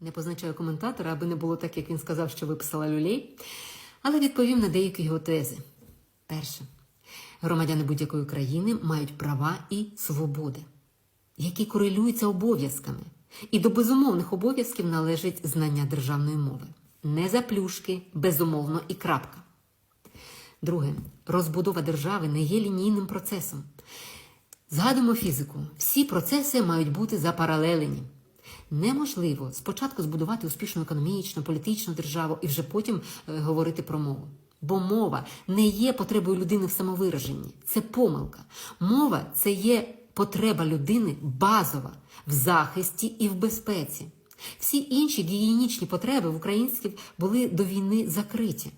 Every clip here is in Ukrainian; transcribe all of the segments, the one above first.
Не позначаю коментатора, аби не було так, як він сказав, що виписала люлей, але відповім на деякі його тези. Перше, громадяни будь-якої країни мають права і свободи, які корелюються обов'язками. І до безумовних обов'язків належить знання державної мови. Не заплюшки, безумовно і крапка. Друге, розбудова держави не є лінійним процесом. Згадуємо фізику. Всі процеси мають бути запаралелені. Неможливо спочатку збудувати успішну економічну, політичну державу і вже потім е, говорити про мову. Бо мова не є потребою людини в самовираженні. Це помилка. Мова це є потреба людини базова в захисті і в безпеці. Всі інші гігієнічні потреби в українських були до війни закриті.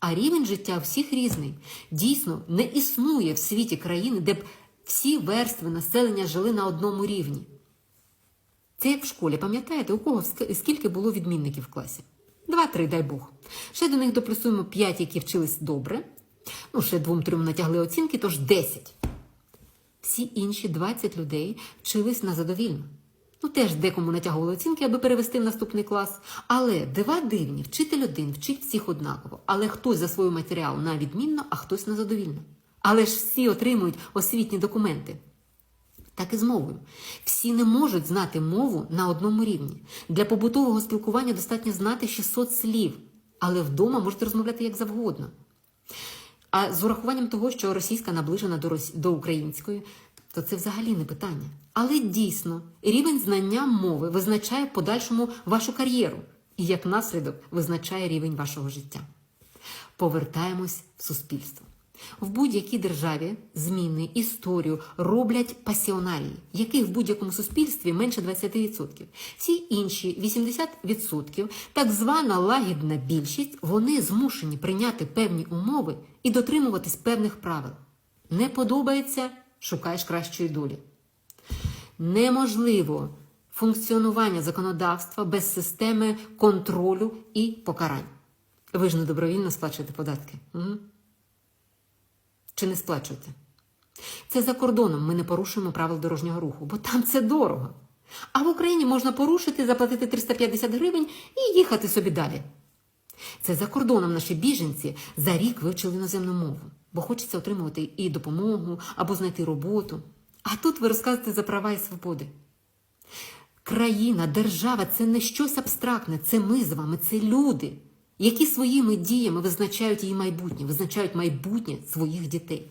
А рівень життя всіх різний. Дійсно, не існує в світі країни, де б всі верстви населення жили на одному рівні. Це як в школі, пам'ятаєте, у кого скільки було відмінників в класі? Два-три, дай Бог. Ще до них доплюсуємо п'ять, які вчились добре. Ну, ще двом-трьом натягли оцінки, тож десять. Всі інші 20 людей вчились на задовільно. Ну, теж декому натягували оцінки, аби перевести в наступний клас. Але дива дивні, вчитель один вчить всіх однаково. Але хтось за свою матеріал на відмінно, а хтось на задовільно. Але ж всі отримують освітні документи. Так і з мовою. Всі не можуть знати мову на одному рівні. Для побутового спілкування достатньо знати 600 слів, але вдома можете розмовляти як завгодно. А з урахуванням того, що російська наближена до, рос... до української, то це взагалі не питання. Але дійсно, рівень знання мови визначає подальшому вашу кар'єру і як наслідок визначає рівень вашого життя. Повертаємось в суспільство. В будь-якій державі зміни історію роблять пасіонарії, яких в будь-якому суспільстві менше 20%. Всі інші 80%, так звана лагідна більшість, вони змушені прийняти певні умови і дотримуватись певних правил. Не подобається шукаєш кращої долі. Неможливо функціонування законодавства без системи контролю і покарань. Ви ж не добровільно сплачуєте податки. Угу. Чи не сплачуєте? Це за кордоном ми не порушуємо правил дорожнього руху, бо там це дорого. А в Україні можна порушити, заплатити 350 гривень і їхати собі далі. Це за кордоном наші біженці за рік вивчили іноземну мову, бо хочеться отримувати і допомогу або знайти роботу. А тут ви розказуєте за права і свободи. Країна, держава це не щось абстрактне, це ми з вами, це люди, які своїми діями визначають її майбутнє, визначають майбутнє своїх дітей.